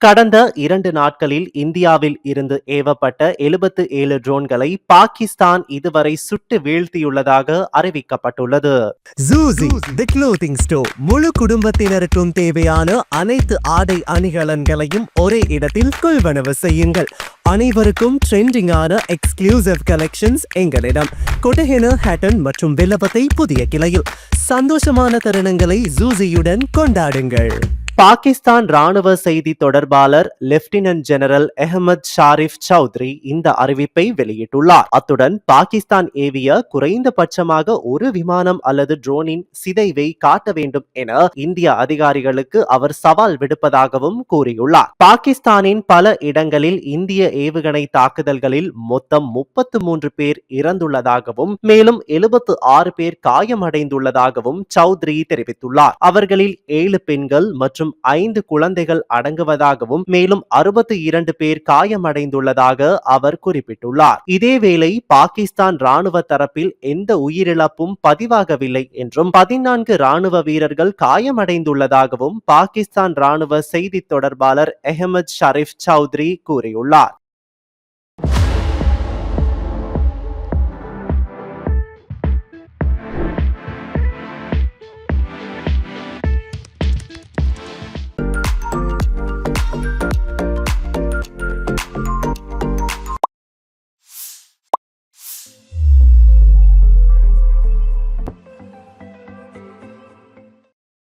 கடந்த இரண்டு நாட்களில் இந்தியாவில் இருந்து ஏவப்பட்ட எழுபத்து ஏழு ட்ரோன்களை பாகிஸ்தான் இதுவரை சுட்டு வீழ்த்தியுள்ளதாக அறிவிக்கப்பட்டுள்ளது. ஜூசி தி க்ளோத்திங் ஸ்டோர் முழு குடும்பத்தினருக்கும் தேவையான அனைத்து ஆடை அணிகலன்களையும் ஒரே இடத்தில் கொள்வனவு செய்யுங்கள். அனைவருக்கும் ட்ரெண்டிங்கான எக்ஸ்க்ளூசிவ் கலெக்ஷன்ஸ் எங்களிடம். கொட்டஹென ஹேட்டன் மற்றும் வில்லபத்தை புதிய கிளையில். சந்தோஷமான தருணங்களை ஜூசியுடன் கொண்டாடுங்கள். பாகிஸ்தான் ராணுவ செய்தி தொடர்பாளர் லெப்டினன்ட் ஜெனரல் அஹமத் ஷாரிஃப் சௌத்ரி இந்த அறிவிப்பை வெளியிட்டுள்ளார். அத்துடன் பாகிஸ்தான் ஏவிய குறைந்தபட்சமாக ஒரு விமானம் அல்லது ட்ரோனின் சிதைவை காட்ட வேண்டும் என இந்திய அதிகாரிகளுக்கு அவர் சவால் விடுப்பதாகவும் கூறியுள்ளார். பாகிஸ்தானின் பல இடங்களில் இந்திய ஏவுகணை தாக்குதல்களில் மொத்தம் முப்பத்து மூன்று பேர் இறந்துள்ளதாகவும் மேலும் எழுபத்து ஆறு பேர் காயமடைந்துள்ளதாகவும் சௌத்ரி தெரிவித்துள்ளார். அவர்களில் ஏழு பெண்கள் மற்றும் ஐந்து குழந்தைகள் அடங்குவதாகவும் மேலும் அறுபத்தி இரண்டு பேர் காயமடைந்துள்ளதாக அவர் குறிப்பிட்டுள்ளார். இதேவேளை பாகிஸ்தான் ராணுவ தரப்பில் எந்த உயிரிழப்பும் பதிவாகவில்லை என்றும் பதினான்கு ராணுவ வீரர்கள் காயமடைந்துள்ளதாகவும் பாகிஸ்தான் ராணுவ செய்தி தொடர்பாளர் அஹமத் ஷரீப் சௌத்ரி கூறியுள்ளார்.